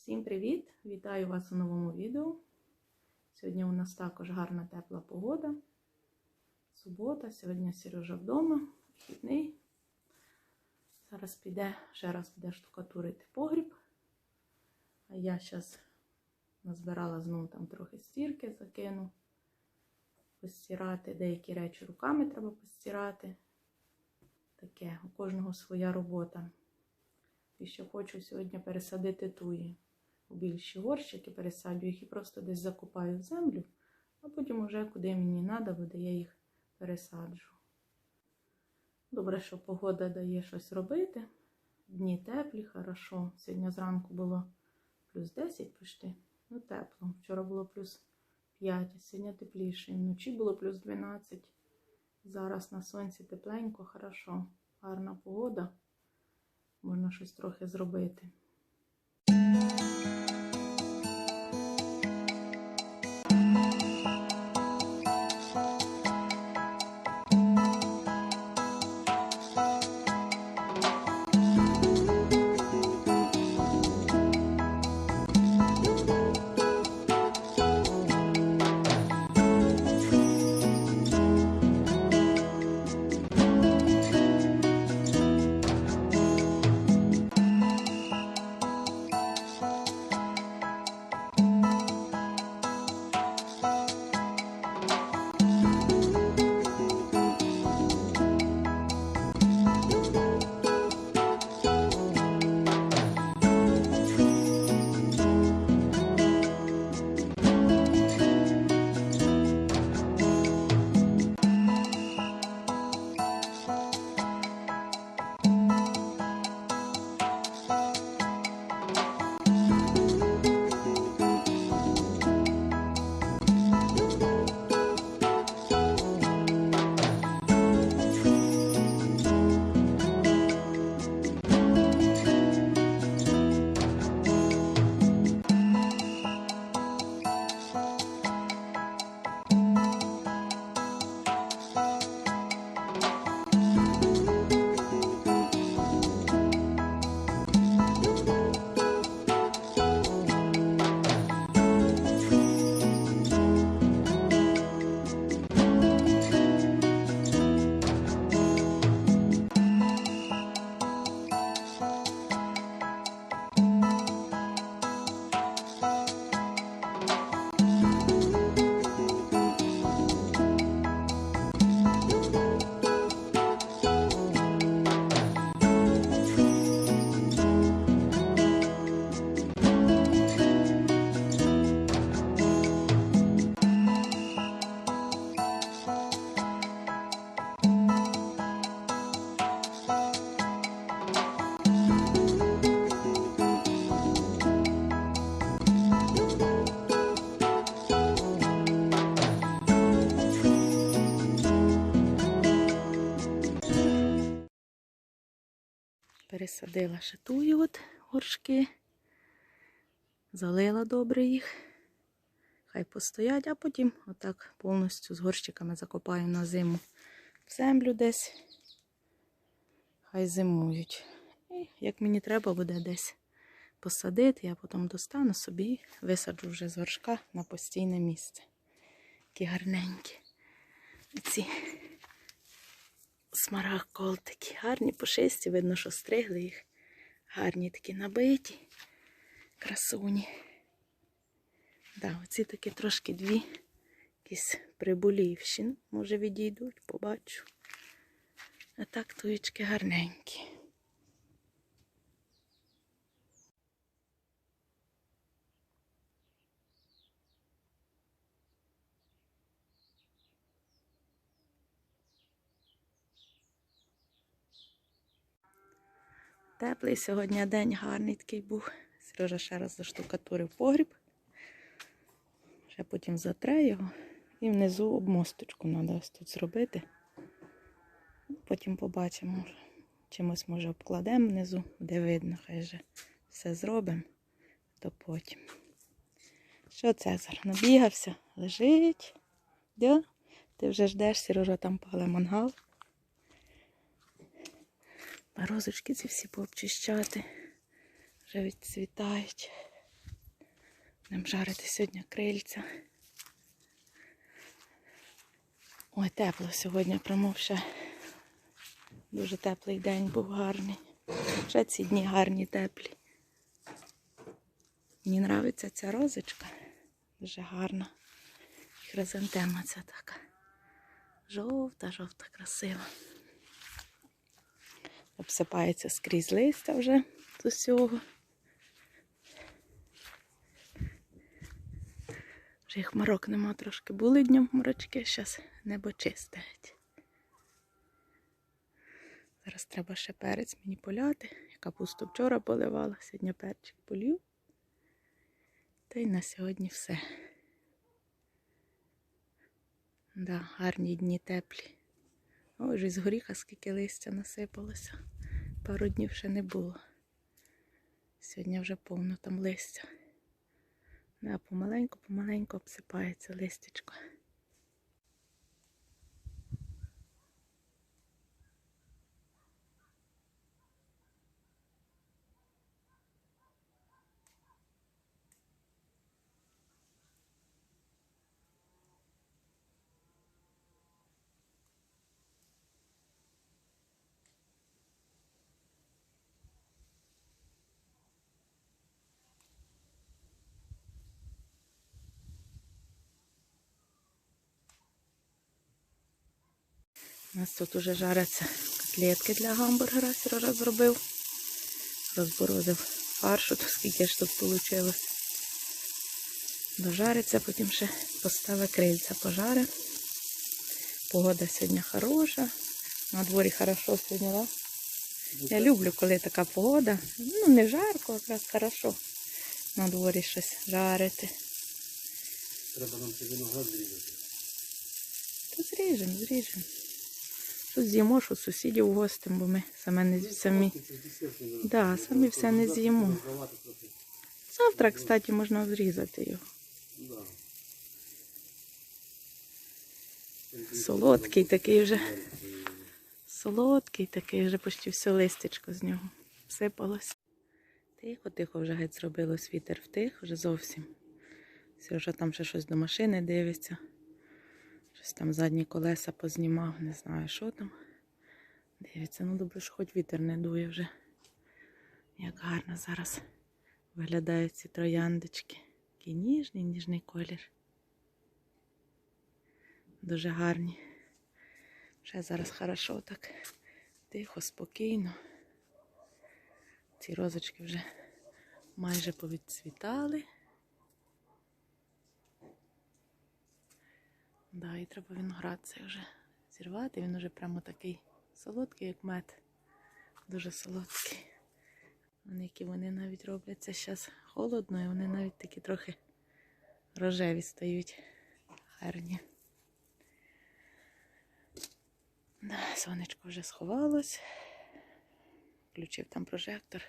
Всім привіт! Вітаю вас у новому відео. Сьогодні у нас також гарна тепла погода. Субота, сьогодні Сережа вдома, вихідний. Зараз піде, ще раз піде штукатурити погріб. А я зараз назбирала знову там трохи стірки, закину. Постирати деякі речі руками треба постирати. Таке, у кожного своя робота. І що хочу сьогодні пересадити туї у більші горщики, пересаджу їх і просто десь закопаю в землю, а потім уже куди мені треба буде, я їх пересаджу. Добре, що погода дає щось робити. Дні теплі, хорошо. Сьогодні зранку було плюс 10 почти. Ну, тепло. Вчора було плюс 5, а сьогодні тепліше. Вночі було плюс 12. Зараз на сонці тепленько, хорошо. Гарна погода. Можна щось трохи зробити. Пересадила ще тую от горшки, залила добре їх. Хай постоять, а потім отак повністю з горщиками закопаю на зиму в землю десь. Хай зимують. І як мені треба буде десь посадити, я потім достану собі висаджу вже з горшка на постійне місце. Такі гарненькі. Ці смарагд-колтики. Гарні пушисті, видно, що стригли їх. Гарні такі набиті, красуні. Да, оці такі трошки дві якісь приболівші. Ну, Може відійдуть, побачу. А так туєчки гарненькі. Теплий сьогодні день гарний такий був. Сережа ще раз заштукатурив погріб. Ще потім затре його. І внизу обмосточку треба тут зробити. Потім побачимо. Чимось може обкладемо внизу, де видно, хай же все зробимо, то потім. Що Цезар? Набігався, лежить. Де? Ти вже ждеш, Сережа там пале мангал. Розочки ці всі пообчищати. Вже відцвітають. Будемо жарити сьогодні крильця. Ой, тепло сьогодні, прямо ще дуже теплий день був гарний. Вже ці дні гарні, теплі. Мені подобається ця розочка. Дуже гарна. І Хризантема ця така. Жовта, жовта, красива. Обсипається скрізь листя вже з усього. Вже і хмарок нема трошки. Були днем хмарочки, зараз небо чисте. Зараз треба ще перець мені поляти. Я капусту вчора поливала, сьогодні перчик полів. Та й на сьогодні все. Да, гарні дні теплі. Ой, вже з горіха скільки листя насипалося. Пару днів ще не було. Сьогодні вже повно там листя. Да, помаленьку, помаленьку обсипається листячко. У нас тут уже жаряться котлетки для гамбургера. Сережа зробив. Розборозив фаршу, то скільки ж тут вийшло. Дожариться, потім ще поставить крильця пожари. Погода сьогодні хороша. На дворі хорошо сьогодні, да? Я люблю, коли така погода. Ну, не жарко, якраз хорошо. На дворі щось жарити. Треба нам цей виноград зрізати. Та зріжемо, зріжемо. Тут з'їмо, що сусідів гостем, бо ми саме не самі. Да, самі все не з'їмо. Завтра, кстати, можна зрізати його. Солодкий такий вже. Солодкий такий, вже почти все листечко з нього сипалось. Тихо, тихо вже геть зробилось вітер втих, вже зовсім. Сережа там ще щось до машини дивиться. Щось там задні колеса познімав, не знаю, що там. Дивиться, ну добре, що хоч вітер не дує вже. Як гарно зараз виглядають ці трояндочки. Такий ніжний, ніжний колір. Дуже гарні. Вже зараз хорошо так. Тихо, спокійно. Ці розочки вже майже повідцвітали. Да, і треба виноград цей вже зірвати. Він уже прямо такий солодкий, як мед. Дуже солодкий. Вони, які вони навіть робляться зараз холодно, і вони навіть такі трохи рожеві стають. Гарні. Да, сонечко вже сховалось. Включив там прожектор.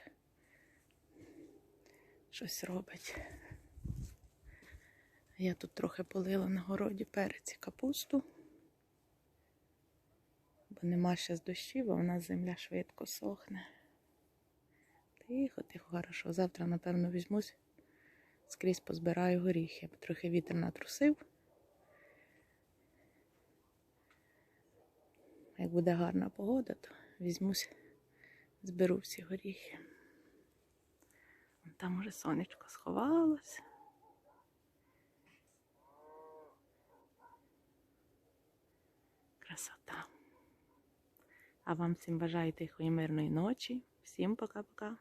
Щось робить. Я тут трохи полила на городі перець і капусту. Бо нема ще з дощів, а у нас земля швидко сохне. Тихо, тихо, хорошо. Завтра, напевно, візьмусь, скрізь позбираю горіхи. Трохи вітер натрусив. Як буде гарна погода, то візьмусь, зберу всі горіхи. Там уже сонечко сховалось. Красота. А вам всім бажаю тихої мирної ночі. Всім пока-пока.